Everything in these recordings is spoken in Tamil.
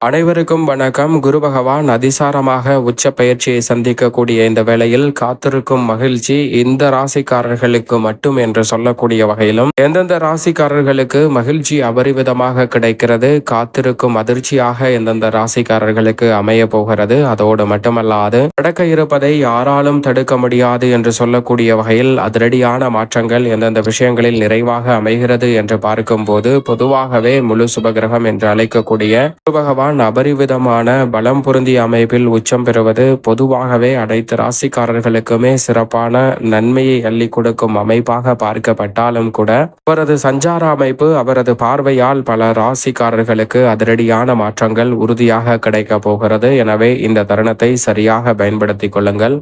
அனைவருக்கும் வணக்கம். குரு பகவான் அதிசாரமாக உச்ச பயிற்சியை சந்திக்கக்கூடிய இந்த வேளையில் காத்திருக்கும் மகிழ்ச்சி இந்த ராசிக்காரர்களுக்கு மட்டும் என்று சொல்லக்கூடிய வகையிலும் எந்தெந்த ராசிக்காரர்களுக்கு மகிழ்ச்சி அபரிவிதமாக கிடைக்கிறது காத்திருக்கும் அதிர்ச்சியாக எந்தெந்த ராசிக்காரர்களுக்கு அமைய போகிறது அதோடு மட்டுமல்லாது நடக்க இருப்பதை யாராலும் தடுக்க முடியாது என்று சொல்லக்கூடிய வகையில் அதிரடியான மாற்றங்கள் எந்தெந்த விஷயங்களில் நிறைவாக அமைகிறது என்று பார்க்கும்போது பொதுவாகவே முழு சுபகிரகம் என்று அழைக்கக்கூடிய குரு பகவான் அபரிவிதமான பலம் பொருந்திய அமைப்பில் உச்சம் பெறுவது பொதுவாகவே அனைத்து ராசிக்காரர்களுக்குமே சிறப்பான நன்மையை அள்ளி கொடுக்கும் அமைப்பாக பார்க்கப்பட்டாலும் கூட அவரது சஞ்சார அமைப்பு அவரது பார்வையால் பல ராசிக்காரர்களுக்கு அதிரடியான மாற்றங்கள் உறுதியாக கிடைக்க போகிறது. எனவே இந்த தருணத்தை சரியாக பயன்படுத்திக் கொள்ளுங்கள்.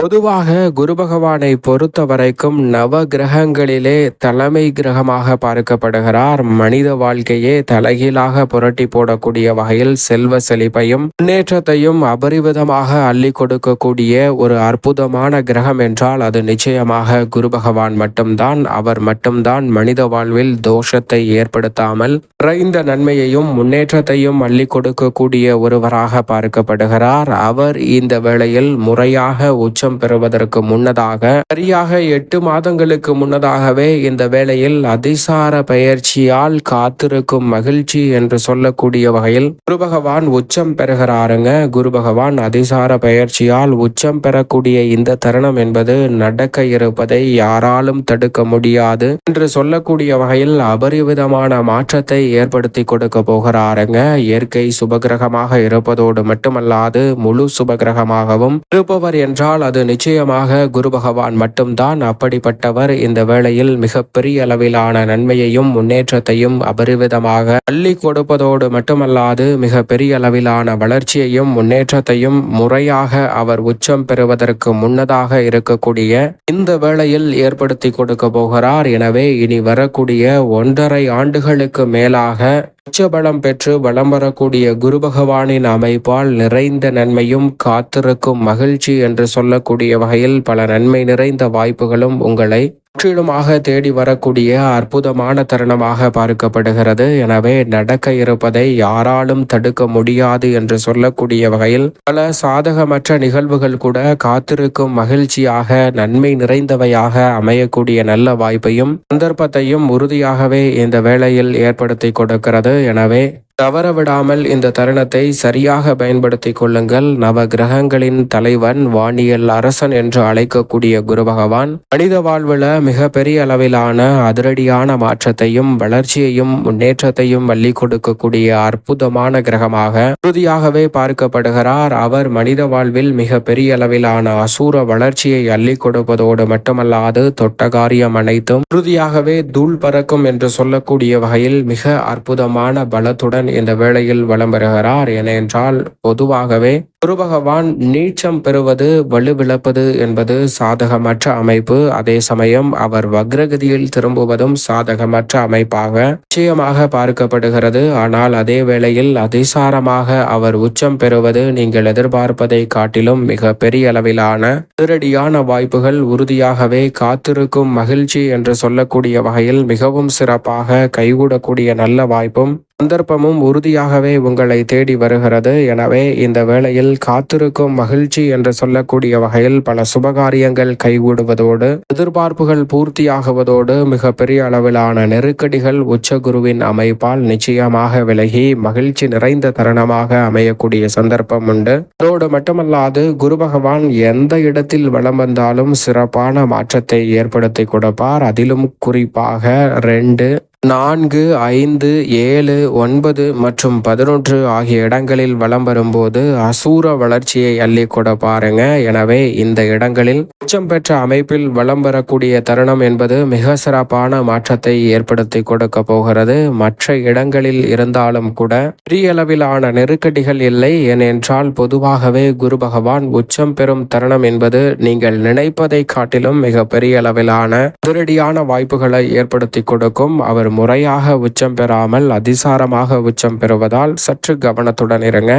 பொதுவாக குரு பகவானை பொறுத்த வரைக்கும் நவ கிரகங்களிலே தலைமை கிரகமாக பார்க்கப்படுகிறார். மனித வாழ்க்கையே தலைகீழாக புரட்டி போடக்கூடிய வகையில் செல்வ செழிப்பையும் முன்னேற்றத்தையும் அபரிவிதமாக அள்ளி கொடுக்கக்கூடிய ஒரு அற்புதமான கிரகம் என்றால் அது நிச்சயமாக குரு பகவான் மட்டும்தான். அவர் மட்டும்தான் மனித வாழ்வில் தோஷத்தை ஏற்படுத்தாமல் குறைந்த நன்மையையும் முன்னேற்றத்தையும் அள்ளி கொடுக்கக்கூடிய ஒருவராக பார்க்கப்படுகிறார். அவர் இந்த வேளையில் முறையாக உச்ச உச்சம் பெறுவதற்கு முன்னதாக சரியாக எட்டு மாதங்களுக்கு முன்னதாகவே இந்த வேளையில் அதிசார பயிற்சியால் காத்திருக்கும் மகிழ்ச்சி என்று சொல்லக்கூடிய வகையில் குரு பகவான் உச்சம் பெறுகிறாருங்க. குரு பகவான் அதிசார பயிற்சியால் உச்சம் பெறக்கூடிய இந்த தருணம் என்பது நடக்க இருப்பதை யாராலும் தடுக்க முடியாது என்று சொல்லக்கூடிய வகையில் அபரிவிதமான மாற்றத்தை ஏற்படுத்தி கொடுக்க போகிறாருங்க. இயற்கை சுபகிரகமாக இருப்பதோடு மட்டுமல்லாது முழு சுபகிரகமாகவும் இருப்பவர் என்றால் அது அது நிச்சயமாக குரு பகவான் மட்டும்தான். அப்படிப்பட்டவர் இந்த வேளையில் மிகப்பெரிய அளவிலான நன்மையையும் முன்னேற்றத்தையும் அபரிவிதமாக அள்ளி கொடுப்பதோடு மட்டுமல்லாது மிக பெரிய அளவிலான வளர்ச்சியையும் முன்னேற்றத்தையும் முறையாக அவர் உச்சம் பெறுவதற்கு முன்னதாக இருக்கக்கூடிய இந்த வேளையில் ஏற்படுத்தி கொடுக்க போகிறார். எனவே இனி வரக்கூடிய ஒன்றரை ஆண்டுகளுக்கு மேலாக உச்சபலம் பெற்று வலம் வரக்கூடிய குரு பகவானின் அமைப்பால் நிறைந்த நன்மையும் காத்திருக்கும் மகிழ்ச்சி என்று சொல்லக்கூடிய வகையில் பல நன்மை நிறைந்த வாய்ப்புகளும் உங்களை முற்றிலுமாக தேடி வரக்கூடிய அற்புதமான தருணமாக பார்க்கப்படுகிறது. எனவே நடக்க இருப்பதை யாராலும் தடுக்க முடியாது என்று சொல்லக்கூடிய வகையில் பல சாதகமற்ற நிகழ்வுகள் கூட காத்திருக்கும் மகிழ்ச்சியாக நன்மை நிறைந்தவையாக அமையக்கூடிய நல்ல வாய்ப்பையும் சந்தர்ப்பத்தையும் உறுதியாகவே இந்த வேளையில் ஏற்படுத்தி கொடுக்கிறது. எனவே தவறவிடாமல் இந்த தருணத்தை சரியாக பயன்படுத்திக் கொள்ளுங்கள். நவ கிரகங்களின் தலைவன் வானியல் அரசன் என்று அழைக்கக்கூடிய குரு பகவான் மனித வாழ்வுல மிக பெரிய அளவிலான அதிரடியான மாற்றத்தையும் வளர்ச்சியையும் முன்னேற்றத்தையும் வள்ளி கொடுக்கக்கூடிய அற்புதமான கிரகமாக உறுதியாகவே பார்க்கப்படுகிறார். அவர் மனித வாழ்வில் மிக பெரிய அளவிலான அசூர வளர்ச்சியை அள்ளி கொடுப்பதோடு மட்டுமல்லாது தொட்ட காரியம் அனைத்தும் உறுதியாகவே தூள் பறக்கும் என்று சொல்லக்கூடிய வகையில் மிக அற்புதமான பலத்துடன் இந்த வேளையில் வலம் பெறுகிறார் ஏனென்றால் பொதுவாகவே குரு பகவான் நீச்சம் பெறுவது வலுவிழப்பது என்பது சாதகமற்ற அமைப்பு. அதே சமயம் அவர் வக்ரகதியில் திரும்புவதும் சாதகமற்ற அமைப்பாக நிச்சயமாக பார்க்கப்படுகிறது. ஆனால் அதே வேளையில் அதிசாரமாக அவர் உச்சம் பெறுவது நீங்கள் எதிர்பார்ப்பதை காட்டிலும் மிக பெரிய அளவிலான திருடியான வாய்ப்புகள் உறுதியாகவே காத்திருக்கும் மகிழ்ச்சி என்று சொல்லக்கூடிய வகையில் மிகவும் சிறப்பாக கைகூடக்கூடிய நல்ல வாய்ப்பும் சந்தர்ப்பமும் உறுதியாகவே உங்களை தேடி வருகிறது. எனவே இந்த வேளையில் காத்திருக்கும் மகிழ்ச்சி என்று சொல்லக்கூடிய வகையில் பல சுபகாரியங்கள் கைகூடுவதோடு எதிர்பார்ப்புகள் பூர்த்தியாகுவதோடு மிக பெரிய அளவிலான நெருக்கடிகள் உச்சகுருவின் அமைப்பால் நிச்சயமாக விலகி மகிழ்ச்சி நிறைந்த தருணமாக அமையக்கூடிய சந்தர்ப்பம் உண்டு. அதோடு மட்டுமல்லாது குரு பகவான் எந்த இடத்தில் வளம் வந்தாலும் சிறப்பான மாற்றத்தை ஏற்படுத்தி கொடுப்பார். அதிலும் குறிப்பாக ரெண்டு நான்கு ஐந்து ஏழு ஒன்பது மற்றும் பதினொன்று ஆகிய இடங்களில் வலம் வரும்போது அசூர வளர்ச்சியை அள்ளி கூட பாருங்க. எனவே இந்த இடங்களில் உச்சம் பெற்ற அமைப்பில் வலம் வரக்கூடிய தருணம் என்பது மிக சிறப்பான மாற்றத்தை ஏற்படுத்தி கொடுக்க போகிறது. மற்ற இடங்களில் இருந்தாலும் கூட பெரிய அளவிலான நெருக்கடிகள் இல்லை. ஏனென்றால் பொதுவாகவே குரு பகவான் உச்சம் பெறும் தருணம் என்பது நீங்கள் நினைப்பதை காட்டிலும் மிக பெரிய அளவிலான அதிரடியான வாய்ப்புகளை ஏற்படுத்தி கொடுக்கும். அவர் முறையாக உச்சம் பெறாமல் அதிசாரமாக உச்சம் பெறுவதால் சற்று கவனத்துடன் இருங்க.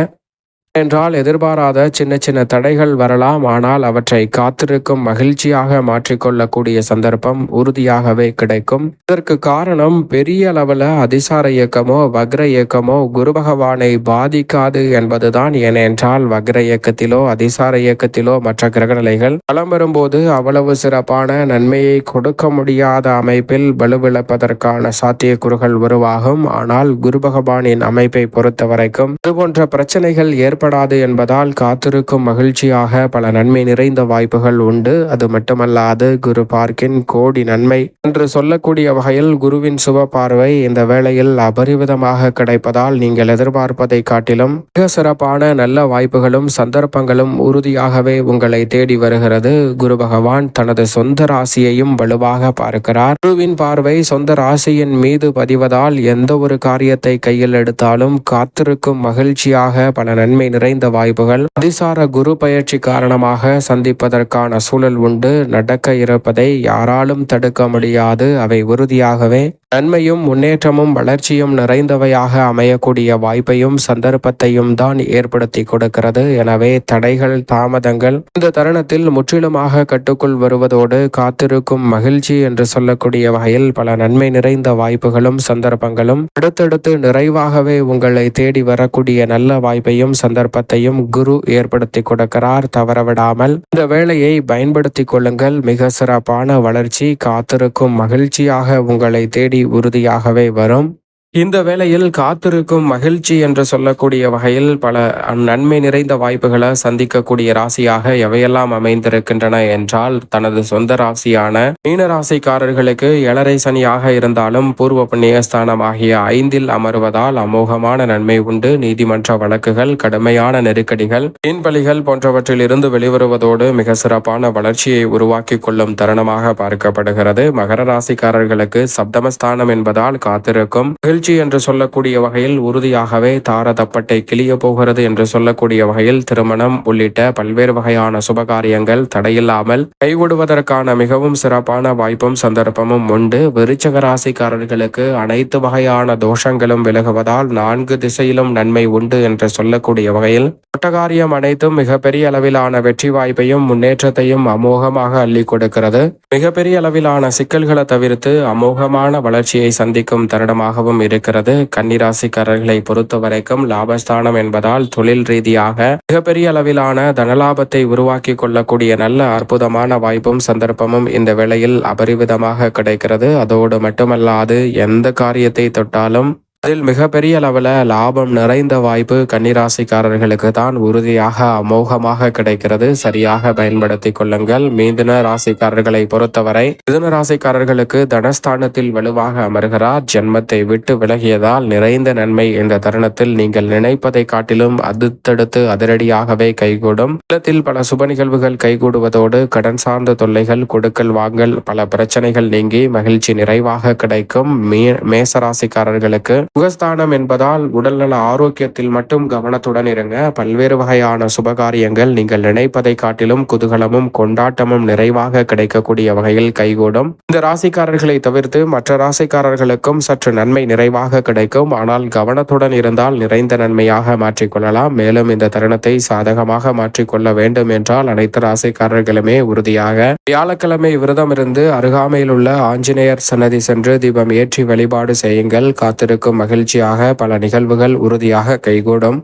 என்றால் எதிர்பாராத சின்ன சின்ன தடைகள் வரலாம். ஆனால் அவற்றை காத்திருக்கும் மகிழ்ச்சியாக மாற்றிக்கொள்ளக்கூடிய சந்தர்ப்பம் உறுதியாகவே கிடைக்கும். இதற்கு காரணம் பெரிய அளவில் அதிசார இயக்கமோ வக்ர இயக்கமோ குரு பகவானை பாதிக்காது என்பதுதான். ஏனென்றால் வக்ர இயக்கத்திலோ அதிசார இயக்கத்திலோ மற்ற கிரகநிலைகள் பலம் வரும்போது அவ்வளவு சிறப்பான நன்மையை கொடுக்க முடியாத அமைப்பில் வலுவிழப்பதற்கான சாத்தியக்கூறுகள் உருவாகும். ஆனால் குரு பகவானின் அமைப்பை பொறுத்த வரைக்கும் இதுபோன்ற பிரச்சனைகள் ஏற்படாது என்பதால் காத்திருக்கும் மகிழ்ச்சியாக பல நன்மை நிறைந்த வாய்ப்புகள் உண்டு. அது மட்டுமல்லாது குரு பார்க்கின் கோடி நன்மை. என்று சொல்லக்கூடிய வகையில் குருவின் சுப பார்வை இந்த வேளையில் அபரிவிதமாக கிடைப்பதால் நீங்கள் எதிர்பார்ப்பதை காட்டிலும் மிக சிறப்பான நல்ல வாய்ப்புகளும் சந்தர்ப்பங்களும் உறுதியாகவே உங்களை தேடி வருகிறது. குரு பகவான் தனது சொந்த ராசியையும் வலுவாக பார்க்கிறார். குருவின் பார்வை சொந்த ராசியின் மீது பதிவதால் எந்த ஒரு காரியத்தை கையில் எடுத்தாலும் காத்திருக்கும் மகிழ்ச்சியாக பல நன்மை நிறைந்த வாய்ப்புகள். அதிசார குரு பயிற்சி காரணமாக சந்திப்பதற்கான சூழல் உண்டு. நடக்க இருப்பதை யாராலும் தடுக்க முடியாது. அவை உறுதியாகவே நன்மையும் முன்னேற்றமும் வளர்ச்சியும் நிறைந்தவையாக அமையக்கூடிய வாய்ப்பையும் சந்தர்ப்பத்தையும் தான் ஏற்படுத்தி கொடுக்கிறது. எனவே தடைகள் தாமதங்கள் இந்த தருணத்தில் முற்றிலுமாக கட்டுக்குள் வருவதோடு காத்திருக்கும் மகிழ்ச்சி என்று சொல்லக்கூடிய வகையில் பல நன்மை நிறைந்த வாய்ப்புகளும் சந்தர்ப்பங்களும் அடுத்தடுத்து நிறைவாகவே உங்களை தேடி வரக்கூடிய நல்ல வாய்ப்பையும் சந்தர்ப்பத்தையும் குரு ஏற்படுத்தி கொடுக்கிறார். தவறவிடாமல் இந்த வேலையை பயன்படுத்திக் கொள்ளுங்கள். மிக சிறப்பான வளர்ச்சி காத்திருக்கும் மகிழ்ச்சியாக உங்களை தேடி உறுதியாகவே வரும். இந்த வேளையில் காத்திருக்கும் மகிழ்ச்சி என்று சொல்லக்கூடிய வகையில் பல நன்மை நிறைந்த வாய்ப்புகளை சந்திக்கக்கூடிய ராசியாக எவையெல்லாம் அமைந்திருக்கின்றன என்றால் தனது சொந்த ராசியான மீன ராசிக்காரர்களுக்கு ஏழரை சனியாக இருந்தாலும் பூர்வ புண்ணியஸ்தானம் ஆகிய ஐந்தில் அமர்வதால் அமோகமான நன்மை உண்டு. நீதிமன்ற வழக்குகள் கடுமையான நெருக்கடிகள் மீன்பலிகள் போன்றவற்றில் இருந்து வெளிவருவதோடு மிக சிறப்பான வளர்ச்சியை உருவாக்கி கொள்ளும் தருணமாக பார்க்கப்படுகிறது. மகர ராசிக்காரர்களுக்கு சப்தமஸ்தானம் என்பதால் காத்திருக்கும் மகிழ்ச்சி என்று சொல்லக்கூடிய வகையில் உறுதியாகவே தார தப்பட்டை கிளிய போகிறது என்று சொல்லக்கூடிய வகையில் திருமணம் உள்ளிட்ட பல்வேறு வகையான சுபகாரியங்கள் தடையில்லாமல் கைவிடுவதற்கான மிகவும் சிறப்பான வாய்ப்பும் சந்தர்ப்பமும் உண்டு. விருச்சக ராசிக்காரர்களுக்கு அனைத்து வகையான தோஷங்களும் விலகுவதால் நான்கு திசையிலும் நன்மை உண்டு என்று சொல்லக்கூடிய வகையில் ஒட்டகாரியம் அனைத்தும் மிகப்பெரிய அளவிலான வெற்றி வாய்ப்பையும் முன்னேற்றத்தையும் அமோகமாக அள்ளி கொடுக்கிறது. மிகப்பெரிய அளவிலான சிக்கல்களை தவிர்த்து அமோகமான வளர்ச்சியை சந்திக்கும் தருணமாகவும் இருக்கிறது. கன்னிராசிக்காரர்களை பொறுத்த வரைக்கும் லாபஸ்தானம் என்பதால் தொழில் ரீதியாக மிகப்பெரிய அளவிலான தனலாபத்தை உருவாக்கி கொள்ளக்கூடிய நல்ல அற்புதமான வாய்ப்பும் சந்தர்ப்பமும் இந்த வேளையில் அபரிவிதமாக கிடைக்கிறது. அதோடு மட்டுமல்லாது எந்த காரியத்தை தொட்டாலும் அதில் மிகப்பெரிய அளவில் லாபம் நிறைந்த வாய்ப்பு கன்னிராசிக்காரர்களுக்கு தான் உறுதியாக அமோகமாக கிடைக்கிறது. சரியாக பயன்படுத்திக் கொள்ளுங்கள். மீதின ராசிக்காரர்களை பொறுத்தவரை மிதுன ராசிக்காரர்களுக்கு தனஸ்தானத்தில் வலுவாக அமர்கிறார். ஜென்மத்தை விட்டு விலகியதால் நிறைந்த நன்மை இந்த தருணத்தில் நீங்கள் நினைப்பதை காட்டிலும் அடுத்தடுத்து அதிரடியாகவே கைகூடும். இல்லத்தில் பல சுப நிகழ்வுகள் கைகூடுவதோடு கடன் சார்ந்த தொல்லைகள் கொடுக்கல் வாங்கல் பல பிரச்சனைகள் நீங்கி மகிழ்ச்சி நிறைவாக கிடைக்கும். மே மேசராசிக்காரர்களுக்கு முகஸ்தானம் என்பதால் உடல்நல ஆரோக்கியத்தில் மட்டும் கவனத்துடன் இருங்க. பல்வேறு வகையான சுபகாரியங்கள் நீங்கள் நினைப்பதை காட்டிலும் குதூகலமும் கொண்டாட்டமும் நிறைவாக கிடைக்கக்கூடிய வகையில் கைகூடும். இந்த ராசிக்காரர்களை தவிர்த்து மற்ற ராசிக்காரர்களுக்கும் சற்று நன்மை நிறைவாக கிடைக்கும். ஆனால் கவனத்துடன் இருந்தால் நிறைந்த நன்மையாக மாற்றிக்கொள்ளலாம். மேலும் இந்த தருணத்தை சாதகமாக மாற்றிக்கொள்ள வேண்டும் என்றால் அனைத்து ராசிக்காரர்களுமே உறுதியாக. வியாழக்கிழமை விரதம் இருந்து அருகாமையில் உள்ள ஆஞ்சநேயர் சன்னதி சென்று தீபம் ஏற்றி வழிபாடு செய்யுங்கள். காத்திருக்கும் மகிழ்ச்சியாக பல நிகழ்வுகள் உறுதியாக கைகூடும்.